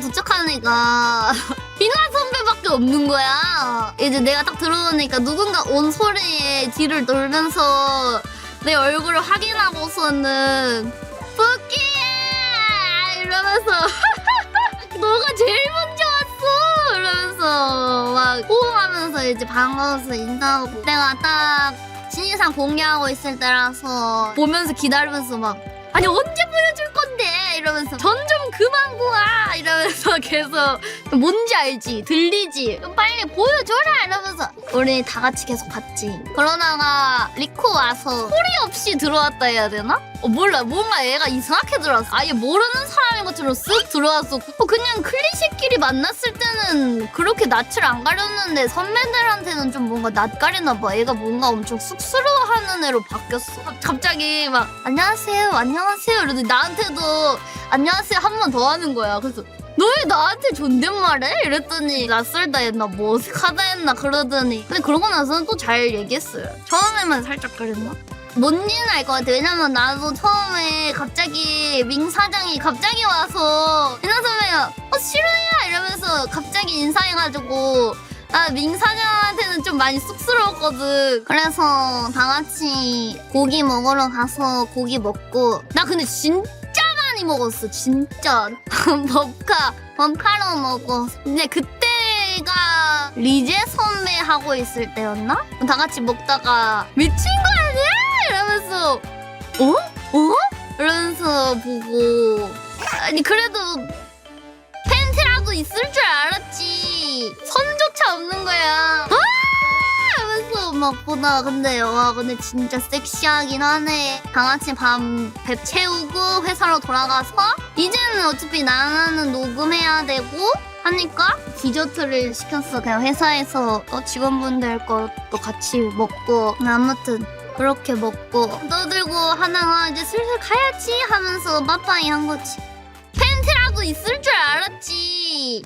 도착하는 애가 비나 선배밖에 없는 거야. 이제 내가 딱 들어오니까 누군가 온 소리에 뒤를 돌면서 내 얼굴을 확인하고서는 뿌끼 이러면서 너가 제일 먼저 왔어! 이러면서 막 호응하면서 이제 반가워서 인사하고. 내가 딱 진이상 공개하고 있을 때라서 보면서 기다리면서 막 아니 언제 보여줄 건데 이러면서 전 좀 그만 구하! 이러면서 계속 뭔지 알지? 들리지? 좀 빨리 보여줘라! 이러면서 우리 다 같이 계속 봤지. 그러다가 리코 와서 소리 없이 들어왔다 해야 되나? 어 몰라. 뭔가 얘가 이상하게 들어왔어. 아예 모르는 사람인 것처럼 쓱 들어왔어 어, 그냥 클리셰끼리 만났을 때는 그렇게 낯을 안 가렸는데 선배들한테는 좀 뭔가 낯 가리나 봐. 얘가 뭔가 엄청 쑥스러워하는 애로 바뀌었어. 갑- 갑자기 막 안녕하세요 안녕하세요. 이러더니 나한테도 안녕하세요. 한 번 더 하는 거야. 그래서 너 왜 나한테 존댓말해? 이랬더니 낯설다 했나? 뭐 어색하다 했나? 그러더니. 근데 그러고 나서는 또 잘 얘기했어요. 처음에만 살짝 그랬나? 뭔지는 알 것 같아? 왜냐면 나도 처음에 갑자기 밍 사장이 갑자기 와서 민나 선배가 어 싫어요! 이러면서 갑자기 인사해가지고 나 밍 사장한테는 좀 많이 쑥스러웠거든. 그래서 다 같이 고기 먹으러 가서 고기 먹고 나 근데 진짜 많이 먹었어 진짜. 법카 법카로 먹어. 근데 그때가 리제 선배 하고 있을 때였나? 다 같이 먹다가 미친 거 아니야? 이러면서 어? 어? 이러면서 보고 아니 그래도 팬티라도 있을 줄 알았지 선조차 없는 거야 아! 하면서 막 보다 근데 와 근데 진짜 섹시하긴 하네 다 같이 밤배 채우고 회사로 돌아가서 이제는 어차피 나는 녹음해야 되고 하니까 디저트를 시켰어 그냥 회사에서 어, 직원분들 것도 같이 먹고 아무튼 그렇게 먹고 떠들고 하나가 이제 슬슬 가야지 하면서 빠빠이 한 거지. 팬트라도 있을 줄 알았지.